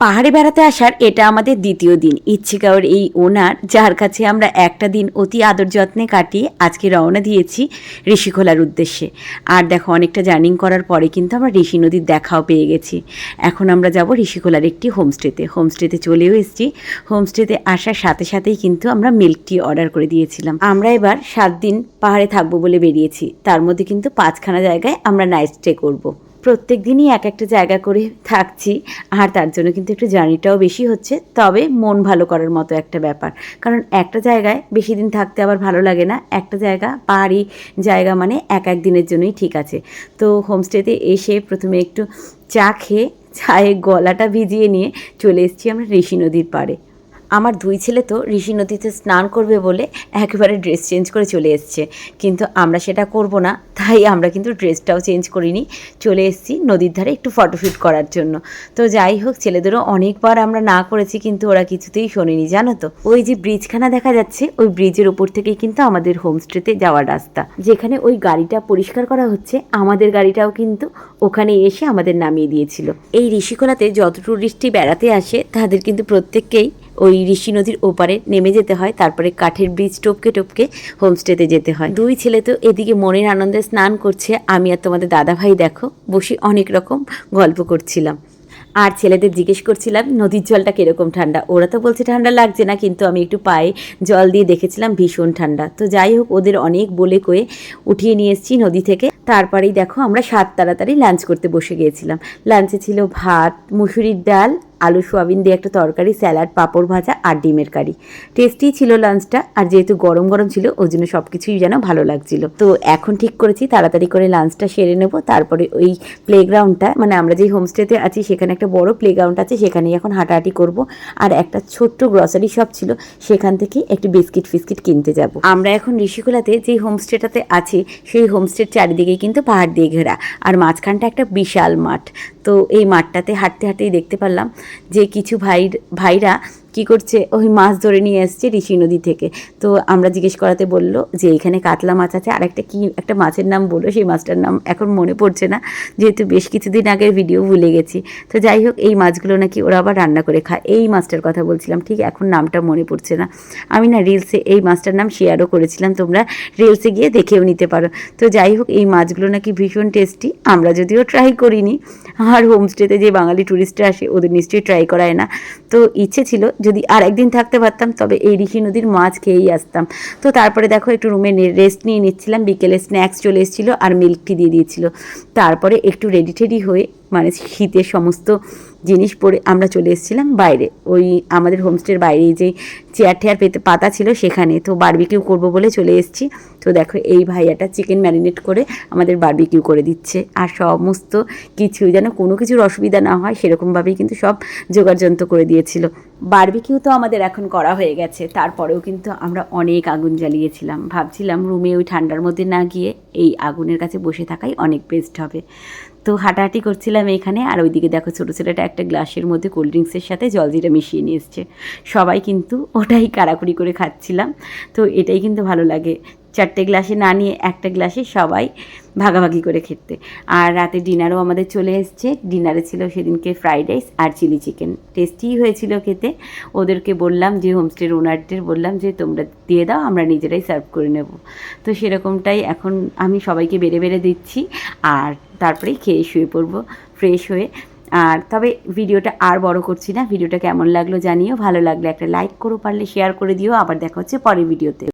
পাহাড়ে বেড়াতে আসার এটা আমাদের দ্বিতীয় দিন। ইচ্ছিকাওর এই ওনার, যার কাছে আমরা একটা দিন অতি আদর যত্নে কাটিয়ে আজকে রওনা দিয়েছি ঋষিখোলার উদ্দেশ্যে। আর দেখো, অনেকটা জার্নিং করার পরে কিন্তু আমরা ঋষি নদীর দেখাও পেয়ে গেছি। এখন আমরা যাব ঋষিখোলার একটি হোমস্টেতে। হোমস্টেতে চলেও এসেছি। হোমস্টেতে আসার সাথে সাথেই কিন্তু আমরা মিল্ক টি অর্ডার করে দিয়েছিলাম। আমরা এবার সাত দিন পাহাড়ে থাকব বলে বেরিয়েছি। তার মধ্যে কিন্তু পাঁচখানা জায়গায় আমরা নাইট স্টে করব। প্রত্যেক দিনই এক একটা জায়গা করে থাকছি, আর তার জন্য কিন্তু একটু জার্নিটাও বেশি হচ্ছে। তবে মন ভালো করার মতো একটা ব্যাপার। কারণ একটা জায়গায় বেশি দিন থাকতে আবার ভালো লাগে না। একটা জায়গা, পাহাড়ি জায়গা মানে এক এক দিনের জন্যই ঠিক আছে। তো হোমস্টেতে এসে প্রথমে একটু চা খেয়ে, চায়ে গলাটা ভিজিয়ে নিয়ে চলে এসেছি আমরা ঋষি নদীর পাড়ে। আমার দুই ছেলে তো ঋষি নদীতে স্নান করবে বলে একেবারে ড্রেস চেঞ্জ করে চলে এসছে। কিন্তু আমরা সেটা করব না, তাই আমরা কিন্তু ড্রেসটাও চেঞ্জ করিনি। চলে এসেছি নদীর ধারে একটু ফটোশ্যুট করার জন্য। তো যাই হোক, ছেলেদেরও অনেকবার আমরা না করেছি, কিন্তু ওরা কিছুতেই শোনেনি, জানো তো? ওই যে ব্রিজখানা দেখা যাচ্ছে, ওই ব্রিজের উপর থেকেই কিন্তু আমাদের হোমস্টেতে যাওয়ার রাস্তা। যেখানে ওই গাড়িটা পরিষ্কার করা হচ্ছে, আমাদের গাড়িটাও কিন্তু ওখানে এসে আমাদের নামিয়ে দিয়েছিল। এই ঋষিকোলাতে যত টুরিস্টই বেড়াতে আসে, তাদের কিন্তু প্রত্যেককেই ওই ঋষি নদীর ওপারে নেমে যেতে হয়, তারপরে কাঠের ব্রিজ টপকে টপকে হোমস্টেতে যেতে হয়। দুই ছেলে তো এদিকে মনের আনন্দে স্নান করছে, আমি আর তোমাদের দাদা ভাই দেখো, বসে অনেক রকম গল্প করছিলাম। আর ছেলেদের জিজ্ঞেস করছিলাম, নদীর জলটা কীরকম ঠান্ডা? ওরা তো বলছে, ঠান্ডা লাগছে না, কিন্তু আমি একটু পায়ে জল দিয়ে দেখেছিলাম ভীষণ ঠান্ডা। তো যাই হোক, ওদের অনেক বলে কয়ে উঠিয়ে নিয়ে এসেছি নদী থেকে। তারপরেই দেখো, আমরা সাত তাড়াতাড়ি লাঞ্চ করতে বসে গিয়েছিলাম। লাঞ্চে ছিল ভাত, মুসুরির ডাল আলু, সোয়াবিন দিয়ে একটা তরকারি, স্যালাড, পাঁপড় ভাজা আর ডিমের কারি। টেস্টি ছিল লাঞ্চটা আর যেহেতু গরম গরম ছিল ওই জন্য সব কিছুই যেন ভালো লাগছিল। তো এখন ঠিক করেছি, তাড়াতাড়ি করে লাঞ্চটা সেরে নেব। তারপরে ওই প্লেগ্রাউন্ডটা মানে আমরা যেই হোমস্টেতে আছি, সেখানে একটা বড় প্লেগ্রাউন্ড আছে, সেখানেই এখন হাঁটাহাঁটি করব। আর একটা ছোট্ট গ্রসারি শপ ছিল, সেখান থেকে একটু বিস্কিট ফিস্কিট কিনতে যাব। আমরা এখন ঋষিকোলাতে যেই হোমস্টেটাতে আছি, সেই হোমস্টের চারিদিকেই কিন্তু পাহাড় দিয়ে ঘেরা। আর মাঝখানটা একটা বিশাল মাঠ। তো এই মাঠটাতে হাঁটতে হাঁটতেই দেখতে পারলাম যে কিছু ভাই ভাইরা কি করছে, ওই মাছ ধরে নিয়ে এসছে ঋষি নদী থেকে। তো আমরা জিজ্ঞেস করাতে বলল যে এখানে কাতলা মাছ আছে। আর একটা কী, একটা মাছের নাম বলল, সেই মাছটার নাম এখন মনে পড়ছে না। যেহেতু বেশ কিছুদিন আগের ভিডিও ভুলে গেছি। তো যাই হোক, এই মাছগুলো নাকি ওরা আবার রান্না করে খায়। এই মাছটার কথা বলছিলাম, ঠিক এখন নামটা মনে পড়ছে না। আমি না রিলসে এই মাছটার নাম শেয়ারও করেছিলাম, তোমরা রিলসে গিয়ে দেখেও নিতে পারো। তো যাই হোক, এই মাছগুলো নাকি ভীষণ টেস্টি আমরা যদিও ট্রাই করিনি। আর হোমস্টেতে যে বাঙালি ট্যুরিস্টরা আসে, ওদের নিশ্চয়ই ট্রাই করায় না। তো ইচ্ছে ছিল যদি আর একদিন থাকতে পারতাম, তবে এই ঋষি নদীর মাছ খেয়েই আসতাম। তো তারপরে দেখো, একটু রুমে রেস্ট নিয়ে নিচ্ছিলাম। বিকেলে স্ন্যাক্স চলে এসেছিল আর মিল্কটি দিয়ে দিয়েছিল। তারপরে একটু রেডি টেডি হয়ে মানে শীতের সমস্ত জিনিস পরে আমরা চলে এসেছিলাম বাইরে। ওই আমাদের হোমস্টের বাইরে যে চেয়ার টেয়ার পেতে পাতা ছিল সেখানে। তো বারবিকিউ করব বলে চলে এসেছি। তো দেখো এই ভাইয়াটা চিকেন ম্যারিনেট করে আমাদের বারবিকিউ করে দিচ্ছে। আর সমস্ত কিছু যেন কোনো কিছুর অসুবিধা না হয়, সেরকমভাবেই কিন্তু সব জোগাড়যন্ত্র করে দিয়েছিল। বারবিকিউ তো আমাদের এখন করা হয়ে গেছে। তারপরেও কিন্তু আমরা অনেক আগুন জ্বালিয়েছিলাম। ভাবছিলাম রুমে ওই ঠান্ডার মধ্যে না গিয়ে এই আগুনের কাছে বসে থাকাই অনেক বেস্ট হবে। তো হাঁটাহাঁটি করছিলাম এখানে, আর ওইদিকে দেখো ছোটো ছেলেটা একটা গ্লাসের মধ্যে কোল্ড ড্রিঙ্কসের সাথে জলজিরা মিশিয়ে নিয়ে এসছে। সবাই কিন্তু ওটাই কাড়াকুড়ি করে খাচ্ছিলাম। তো এটাই কিন্তু ভালো লাগে চারটে গ্লাসে না নিয়ে একটা গ্লাসে সবাই ভাগাভাগি করে খেতে। আর রাতে ডিনারও আমাদের চলে এসছে। ডিনারে ছিল সেদিনকে ফ্রাইড রাইস আর চিলি চিকেন। টেস্টি হয়েছিল খেতে। ওদেরকে বললাম যে, হোমস্টের ওনারদের বললাম যে, তোমরা দিয়ে দাও, আমরা নিজেরাই সার্ভ করে নেব। তো সেরকমটাই এখন আমি সবাইকে বেড়ে বেড়ে দিচ্ছি আর তারপরেই খেয়ে শুয়ে পড়ব ফ্রেশ হয়ে। আর তবে ভিডিওটা আর বড় করছি না। ভিডিওটা কেমন লাগল জানিও। ভালো লাগলে একটা লাইক করো, পারলে শেয়ার করে দিও। আবার দেখা হচ্ছে পরের ভিডিওতে।